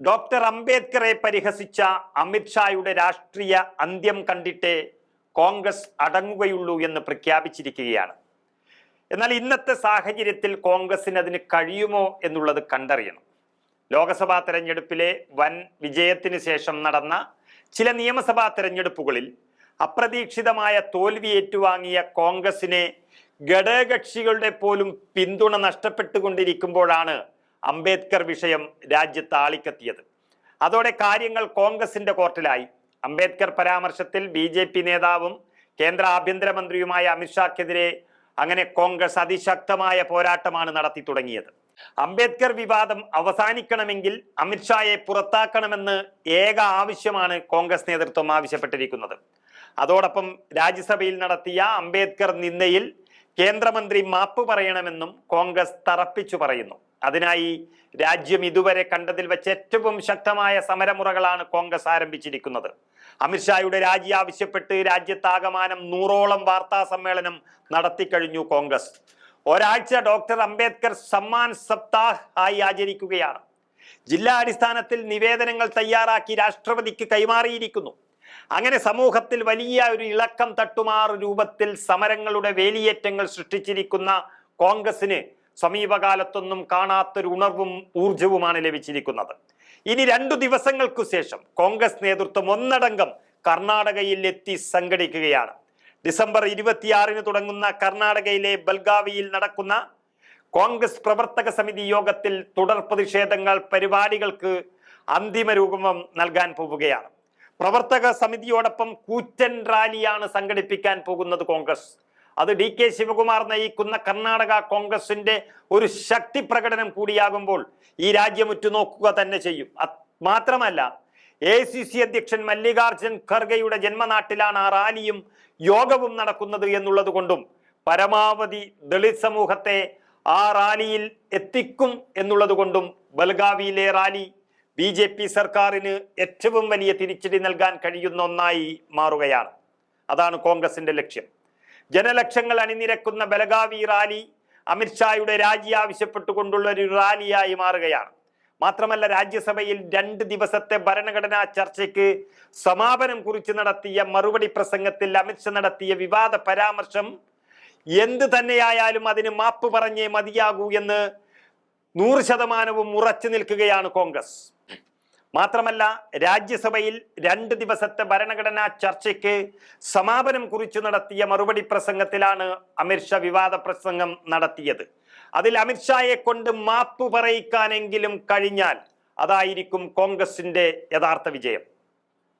Doctor അംബേദ്കറെ പരിഹസിച്ച അമിത്ഷായുടെ രാഷ്ട്രീയ അന്ത്യം കണ്ടിട്ടേ കോൺഗ്രസ് അടങ്ങുകയുള്ളൂ എന്ന് പ്രഖ്യാപിച്ചിരിക്കുകയാണ്. എന്നാൽ ഇന്നത്തെ സാഹചര്യത്തിൽ കോൺഗ്രസിന് അതിന് കഴിയുമോ എന്നുള്ളത് കണ്ടറിയണം. ലോക്സഭാ തെരഞ്ഞെടുപ്പിലെ വൻ വിജയത്തിന് ശേഷം നടന്ന ചില നിയമസഭാ തെരഞ്ഞെടുപ്പുകളിൽ അപ്രതീക്ഷിതമായ തോൽവി ഏറ്റുവാങ്ങിയ കോൺഗ്രസിനെ ഘടകകക്ഷികളുടെ പോലും പിന്തുണ നഷ്ടപ്പെട്ടുകൊണ്ടിരിക്കുമ്പോഴാണ് അംബേദ്കർ വിഷയം രാജ്യത്ത് ആളിക്കത്തിയത് അതോടെ കാര്യങ്ങൾ കോൺഗ്രസിന്റെ കോർട്ടിലായി. അംബേദ്കർ പരാമർശത്തിൽ ബി ജെ പി നേതാവും കേന്ദ്ര ആഭ്യന്തരമന്ത്രിയുമായ അമിത്ഷാക്കെതിരെ അങ്ങനെ കോൺഗ്രസ് അതിശക്തമായ പോരാട്ടമാണ് നടത്തി തുടങ്ങിയത്. അംബേദ്കർ വിവാദം അവസാനിക്കണമെങ്കിൽ അമിത്ഷായെ പുറത്താക്കണമെന്ന് ഏക ആവശ്യമാണ് കോൺഗ്രസ് നേതൃത്വം ആവശ്യപ്പെട്ടിരിക്കുന്നത്. അതോടൊപ്പം രാജ്യസഭയിൽ നടത്തിയ അംബേദ്കർ നിന്ദയിൽ കേന്ദ്രമന്ത്രി മാപ്പ് പറയണമെന്നും കോൺഗ്രസ് തറപ്പിച്ചു പറയുന്നു. അതിനായി രാജ്യം ഇതുവരെ കണ്ടതിൽ വെച്ച് ഏറ്റവും ശക്തമായ സമരമുറകളാണ് കോൺഗ്രസ് ആരംഭിച്ചിരിക്കുന്നത്. അമിത്ഷായുടെ രാജി ആവശ്യപ്പെട്ട് രാജ്യത്താകമാനം നൂറോളം വാർത്താ സമ്മേളനം നടത്തിക്കഴിഞ്ഞു കോൺഗ്രസ്. ഒരാഴ്ച ഡോക്ടർ അംബേദ്കർ സമ്മാൻ സപ്താഹ് ആയി ആചരിക്കുകയാണ്. ജില്ലാ അടിസ്ഥാനത്തിൽ നിവേദനങ്ങൾ തയ്യാറാക്കി രാഷ്ട്രപതിക്ക് കൈമാറിയിരിക്കുന്നു. അങ്ങനെ സമൂഹത്തിൽ വലിയ ഒരു ഇളക്കം തട്ടുമാറ് രൂപത്തിൽ സമരങ്ങളുടെ വേലിയേറ്റങ്ങൾ സൃഷ്ടിച്ചിരിക്കുന്ന കോൺഗ്രസിന് സമീപകാലത്തൊന്നും കാണാത്തൊരു ഉണർവും ഊർജവുമാണ് ലഭിച്ചിരിക്കുന്നത്. ഇനി രണ്ടു ദിവസങ്ങൾക്കു ശേഷം കോൺഗ്രസ് നേതൃത്വം ഒന്നടങ്കം കർണാടകയിൽ എത്തി സംഘടിക്കുകയാണ്. ഡിസംബർ ഇരുപത്തിയാറിന് തുടങ്ങുന്ന കർണാടകയിലെ ബൽഗാവിയിൽ നടക്കുന്ന കോൺഗ്രസ് പ്രവർത്തക സമിതി യോഗത്തിൽ തുടർ പ്രതിഷേധങ്ങൾ പരിപാടികൾക്ക് അന്തിമ രൂപം നൽകാൻ പോവുകയാണ്. പ്രവർത്തക സമിതിയോടൊപ്പം കൂറ്റൻ റാലിയാണ് സംഘടിപ്പിക്കാൻ പോകുന്നത് കോൺഗ്രസ്. അത് ഡി കെ ശിവകുമാർ നയിക്കുന്ന കർണാടക കോൺഗ്രസിന്റെ ഒരു ശക്തി പ്രകടനം കൂടിയാകുമ്പോൾ ഈ രാജ്യം ഉറ്റുനോക്കുക തന്നെ ചെയ്യും. മാത്രമല്ല എ സി സി അധ്യക്ഷൻ മല്ലികാർജുൻ ഖർഗെയുടെ ജന്മനാട്ടിലാണ് ആ റാലിയും യോഗവും നടക്കുന്നത് എന്നുള്ളത് കൊണ്ടും പരമാവധി ദളിത് സമൂഹത്തെ ആ റാലിയിൽ എത്തിക്കും എന്നുള്ളത് കൊണ്ടും ബൽഗാവിയിലെ റാലി ബി ജെ പി സർക്കാരിന് ഏറ്റവും വലിയ തിരിച്ചടി നൽകാൻ കഴിയുന്ന ഒന്നായി മാറുകയാണ്. അതാണ് കോൺഗ്രസിന്റെ ലക്ഷ്യം. ജനലക്ഷങ്ങൾ അണിനിരക്കുന്ന ബലഗാവി റാലി അമിത്ഷായുടെ രാജി ആവശ്യപ്പെട്ടുകൊണ്ടുള്ള ഒരു റാലിയായി മാറുകയാണ്. മാത്രമല്ല രാജ്യസഭയിൽ രണ്ട് ദിവസത്തെ ഭരണഘടനാ ചർച്ചയ്ക്ക് സമാപനം കുറിച്ച് നടത്തിയ മറുപടി പ്രസംഗത്തിൽ അമിത്ഷാ നടത്തിയ വിവാദ പരാമർശം എന്ത് തന്നെയായാലും അതിന് മാപ്പ് പറഞ്ഞേ മതിയാകൂ എന്ന് നൂറ് ശതമാനവും ഉറച്ചു നിൽക്കുകയാണ് കോൺഗ്രസ്. മാത്രമല്ല രാജ്യസഭയിൽ രണ്ട് ദിവസത്തെ ഭരണഘടനാ ചർച്ചയ്ക്ക് സമാപനം കുറിച്ചു നടത്തിയ മറുപടി പ്രസംഗത്തിലാണ് അമിത്ഷാ വിവാദ പ്രസംഗം നടത്തിയത്. അതിൽ അമിത്ഷായെ കൊണ്ട് മാപ്പ് പറയിക്കാനെങ്കിലും കഴിഞ്ഞാൽ അതായിരിക്കും കോൺഗ്രസിന്റെ യഥാർത്ഥ വിജയം.